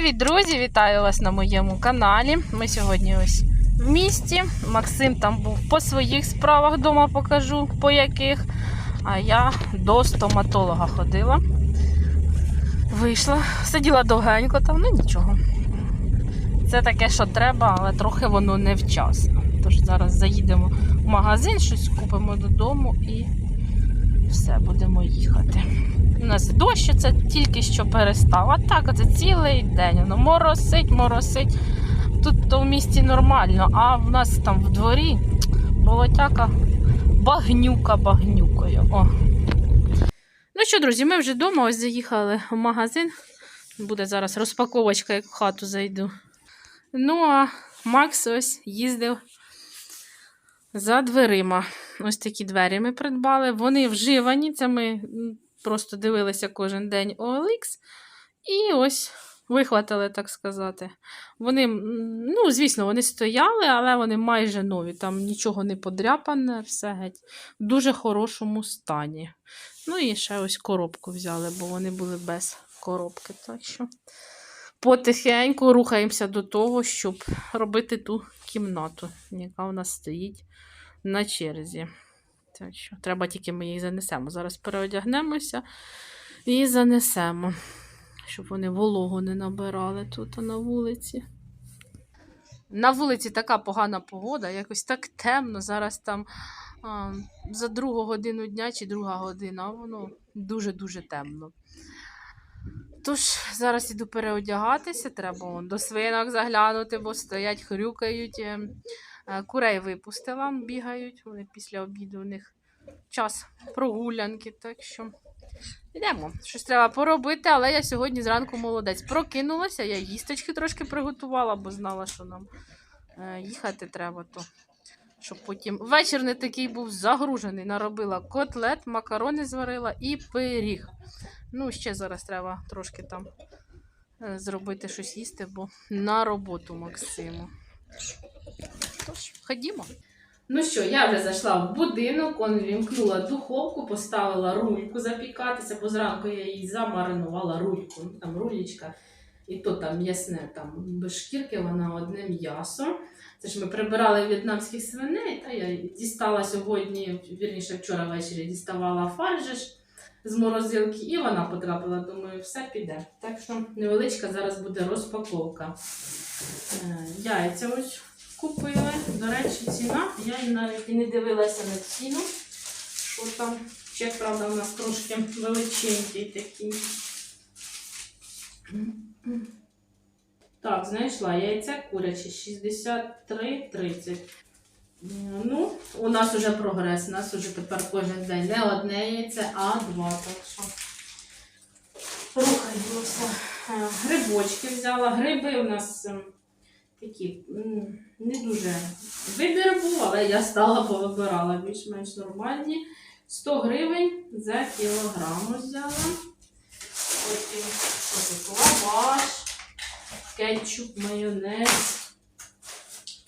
Привіт, друзі! Вітаю вас на моєму каналі. Ми сьогодні ось в місті. Максим там був по своїх справах вдома покажу, по яких. А я до стоматолога ходила. Вийшла, сиділа довгенько там, ну нічого. Це таке, що треба, але трохи воно невчасно. Тож зараз заїдемо в магазин, щось купимо додому і все, будемо їхати. У нас дощ це тільки що перестав. А так, це цілий день. Воно моросить, моросить. Тут то в місті нормально, а в нас там в дворі болотяка багнюка багнюкою. О. Ну що, друзі, ми вже вдома ось заїхали в магазин. Буде зараз розпаковочка, як в хату зайду. Ну, а Макс ось їздив за дверима. Ось такі двері ми придбали. Вони вживані. Це ми просто дивилися кожен день OLX. І ось вихватили, так сказати. Вони, ну, звісно, вони стояли, але вони майже нові. Там нічого не подряпане, все геть в дуже хорошому стані. Ну і ще ось коробку взяли, бо вони були без коробки. Так що потихеньку рухаємося до того, щоб робити ту кімнату, яка у нас стоїть на черзі. Так що треба тільки ми її занесемо. Зараз переодягнемося і занесемо, щоб вони вологу не набирали тут на вулиці. На вулиці така погана погода, якось так темно. Зараз там а, за другу годину дня чи друга година, воно дуже-дуже темно. Тож, зараз іду переодягатися, треба до свинок заглянути, бо стоять, хрюкають. Е, е, Курей випустила, бігають. Вони після обіду у них час прогулянки. Так що йдемо. Щось треба поробити, але я сьогодні зранку молодець. Прокинулася, я їсточки трошки приготувала, бо знала, що нам е, їхати треба. то щоб потім вечір не такий був загружений. Наробила котлет, макарони зварила і пиріг. Ну, ще зараз треба трошки там е, зробити щось їсти, бо на роботу Максиму. Тож, ходімо. Ну що, я вже зайшла в будинок, он вімкнула духовку, поставила рульку запікатися, бо зранку я її замаринувала рульку. Ну, там рулічка, і то там м'ясне, там без шкірки, вона одне м'ясо. Це ж ми прибирали в'єтнамських свиней, та я дістала сьогодні, вірніше вчора ввечері діставала фаржиш з морозилки, і вона потрапила. Думаю, все піде. Так що невеличка зараз буде розпаковка. Е, Яйця ось купили. До речі, ціна. Я навіть і не дивилася на ціну. Що там? Чек, правда, у нас трошки величенький такий. Так, знайшла яйця курячі 63,30. Ну, у нас вже прогрес. У нас вже тепер кожен день не одне яйце, а два. Так що рухаємося. Е, Грибочки взяла. Гриби у нас ем, такі не дуже вибір був, але я стала повибирала більш-менш нормальні. 100 гривень за кілограм взяла. Потім лаваш, кетчуп, майонез.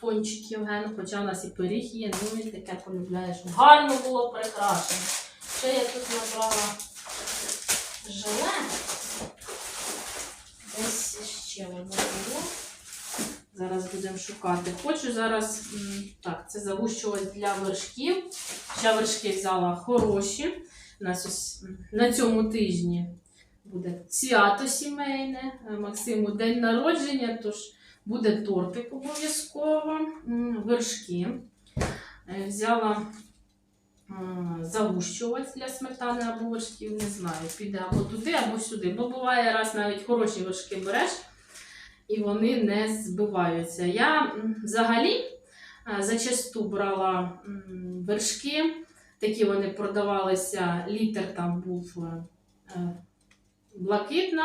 Пончик Євген, хоча у нас і пиріг є, ну він таке полюбляє, щоб гарно було прикрашено. Ще я тут набрала желе. Десь ще воно було. Зараз будемо шукати. Хочу зараз, так, це загущувач для вершків. Ще вершки взяла хороші. У нас ось на цьому тижні буде свято сімейне. Максиму день народження, тож буде тортик обов'язково, вершки. Е, Взяла загущувач для сметани або вершків, не знаю, піде або туди, або сюди. Бо буває раз навіть хороші вершки береш, і вони не збиваються. Я взагалі е, зачасту брала вершки, такі вони продавалися, літр там був е, блакитна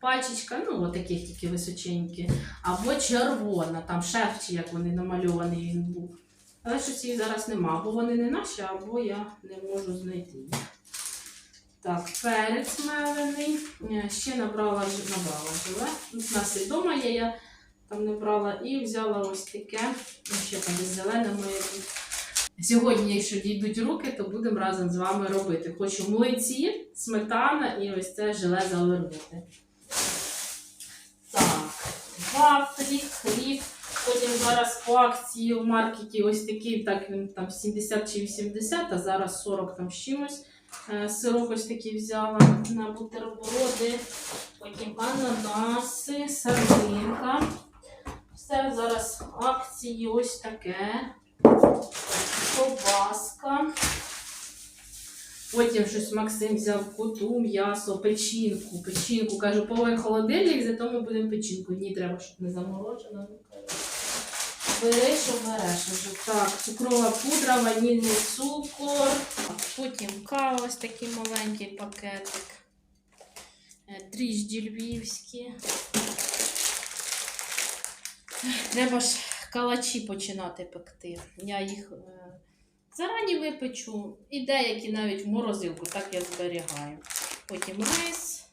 пачечка, ну, от тільки височенькі, або червона, там шеф, як вони намальований він був. Але щось їх зараз нема, або вони не наші, або я не можу знайти. Так, перець мелений. Е, Ще набрала, набрала. Тут У нас і вдома є, я там не брала. І взяла ось таке. Ну, ще там зелене моє. Сьогодні, якщо дійдуть руки, то будемо разом з вами робити. Хочу млиці, сметана і ось це желе завернути. Вафлі, хліб. Потім зараз по акції в маркеті ось такий, так він там 70 чи 80, а зараз 40 там з чимось. Е, Сирок ось такий взяла на бутерброди, потім ананаси, сардинка. Все зараз акції ось таке. Ковбаска. Потім щось Максим взяв коту, м'ясо, печінку. Печінку. Кажу, повий холодильник, зато ми будемо печінку. Ні, треба, щоб не заморожено. Бери, що береш. Кажу, так, цукрова пудра, ванільний цукор. Потім кава, ось такий маленький пакетик. Е, Дріжджі львівські. Треба ж калачі починати пекти. Я їх е, зарані випечу і деякі навіть в морозилку, так я зберігаю. Потім рис,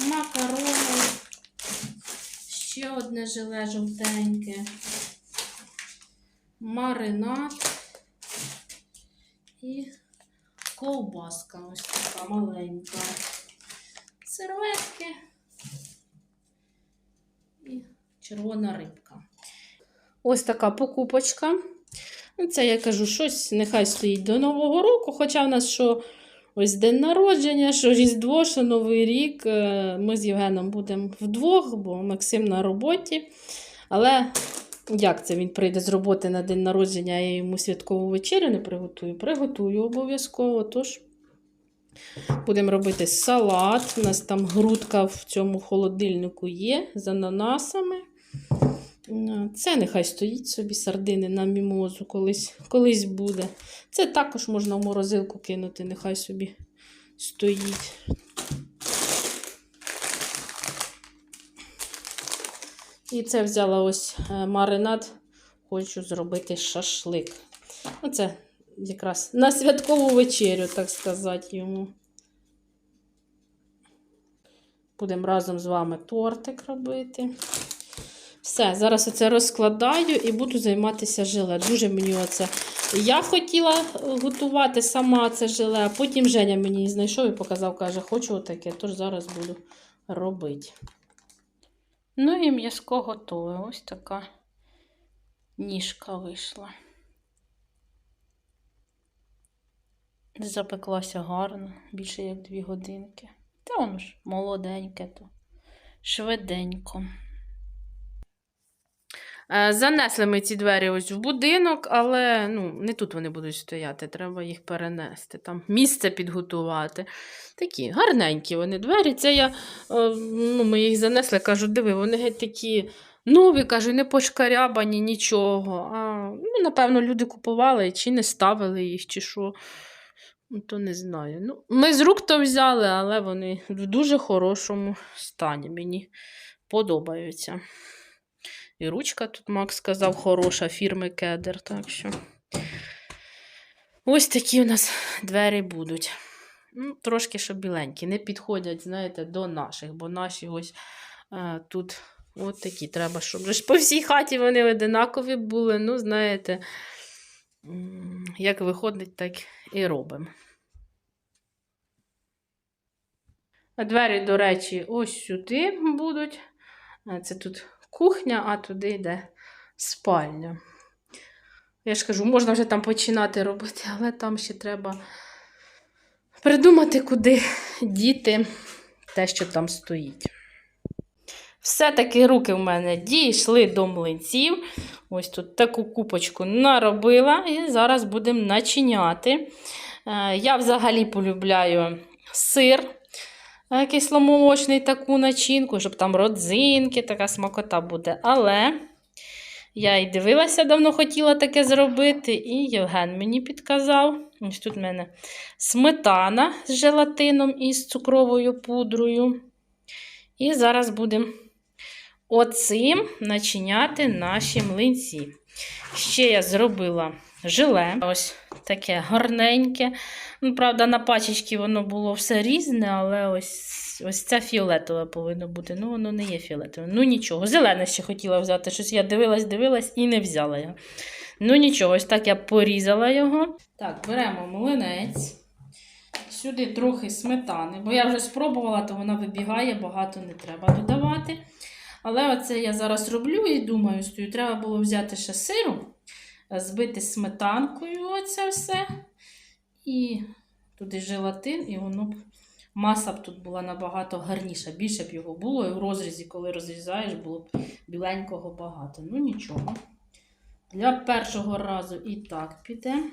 макарони, ще одне желе жовтеньке, маринад і ковбаска ось така маленька. Серветки і червона рибка. Ось така покупочка. Ну, Це я кажу, щось нехай стоїть до Нового року. Хоча в нас що ось день народження, що Різдво, що Новий рік. Е, Ми з Євгеном будемо вдвох, бо Максим на роботі. Але як це він прийде з роботи на день народження, я йому святкову вечерю не приготую? Приготую обов'язково. Тож будемо робити салат. У нас там грудка в цьому холодильнику є з ананасами. Ну, Це нехай стоїть собі сардини на мімозу колись, колись буде. Це також можна в морозилку кинути, нехай собі стоїть. І це взяла ось е, маринад. Хочу зробити шашлик. Оце якраз на святкову вечерю, так сказати, йому. Будемо разом з вами тортик робити. Все, зараз оце розкладаю і буду займатися желе. Дуже мені оце. Я хотіла готувати сама це желе, а потім Женя мені знайшов і показав, каже, хочу отаке, тож зараз буду робити. Ну і м'язко готове. Ось така ніжка вийшла. Запеклася гарно, більше як дві годинки. Та воно ж молоденьке, то швиденько. Е, Занесли ми ці двері ось в будинок, але ну, не тут вони будуть стояти, треба їх перенести, там місце підготувати. Такі гарненькі вони двері. Це я, е, ну, Ми їх занесли, кажу, диви, вони геть такі нові, кажу, не пошкарябані, нічого. А, ну, Напевно, люди купували чи не ставили їх, чи що. Ну, То не знаю. Ну, Ми з рук то взяли, але вони в дуже хорошому стані. Мені подобаються. І ручка тут Макс сказав, хороша фірми Кедер. Так що ось такі у нас двері будуть. Ну, Трошки що біленькі, не підходять, знаєте, до наших, бо наші ось а, тут от такі. Треба, щоб ж по всій хаті вони одинакові були. Ну, знаєте, як виходить, так і робимо. А двері, до речі, ось сюди будуть. Це тут кухня, а туди йде спальня. Я ж кажу, можна вже там починати робити, але там ще треба придумати, куди діти те, що там стоїть. Все-таки руки в мене дійшли до млинців. Ось тут таку купочку наробила, і зараз будемо начиняти. Е, Я взагалі полюбляю сир кисломолочний таку начинку, щоб там родзинки, така смакота буде. Але я і дивилася, давно хотіла таке зробити, і Євген мені підказав. Ось тут в мене сметана з желатином і з цукровою пудрою. І зараз будемо оцим начиняти наші млинці. Ще я зробила желе, ось таке гарненьке. Ну, правда, на пачечці воно було все різне, але ось ось це фіолетове повинно бути. Ну, воно не є фіолетове. Ну, нічого. Зелене ще хотіла взяти. Щось я дивилась, дивилась і не взяла його. Ну, нічого, ось так я порізала його. Так, беремо млинець. Сюди трохи сметани, бо я вже спробувала, то вона вибігає, багато не треба додавати. Але оце я зараз роблю і думаю, стою, треба було взяти ще сиру, збити сметанкою оце все. І туди желатин, і воно б маса б тут була набагато гарніша. Більше б його було. І в розрізі, коли розрізаєш, було б біленького багато. Ну нічого. Для першого разу і так піде.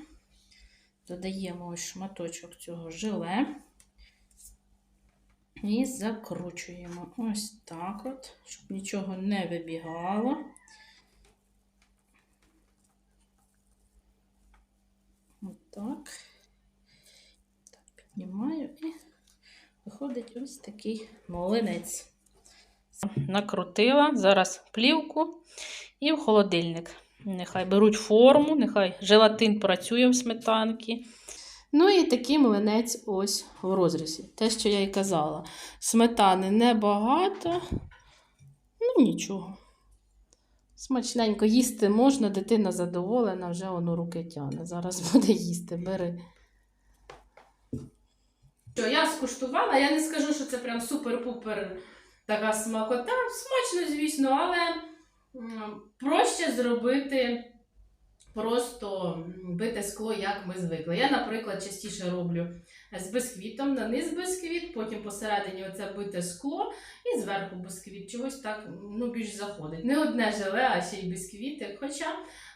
Додаємо ось шматочок цього желе. І закручуємо ось так от, щоб нічого не вибігало. Отак. Так, піднімаю і виходить ось такий млинець. Накрутила зараз плівку і в холодильник. Нехай беруть форму, нехай желатин працює в сметанки. Ну і такий млинець ось в розрізі. Те, що я й казала. Сметани небагато, ну нічого. Смачненько їсти можна, дитина задоволена, вже воно руки тягне. Зараз буде їсти, бери. Що, я скуштувала, я не скажу, що це прям супер-пупер така смакота. Смачно, звісно, але проще зробити просто бите скло, як ми звикли. Я, наприклад, частіше роблю з бисквітом, на низ бисквіт, потім посередині оце бите скло і зверху бисквіт. Чогось так ну, більш заходить. Не одне желе, а ще й бисквіти. Хоча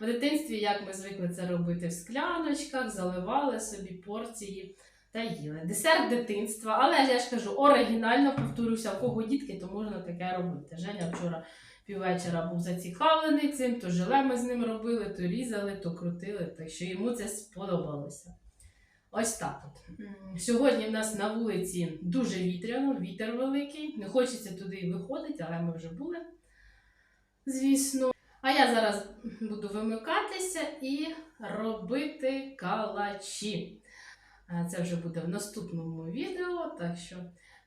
в дитинстві, як ми звикли це робити в скляночках, заливали собі порції та їли. Десерт дитинства, але я ж кажу, оригінально повторюся, в кого дітки, то можна таке робити. Женя вчора піввечора був зацікавлений цим, то желе ми з ним робили, то різали, то крутили, так що йому це сподобалося. Ось так от. Сьогодні в нас на вулиці дуже вітряно, вітер великий. Не хочеться туди виходити, але ми вже були, звісно. А я зараз буду вимикатися і робити калачі. Е, Це вже буде в наступному відео. Так що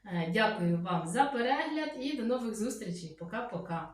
е, дякую вам за перегляд і до нових зустрічей. Пока-пока.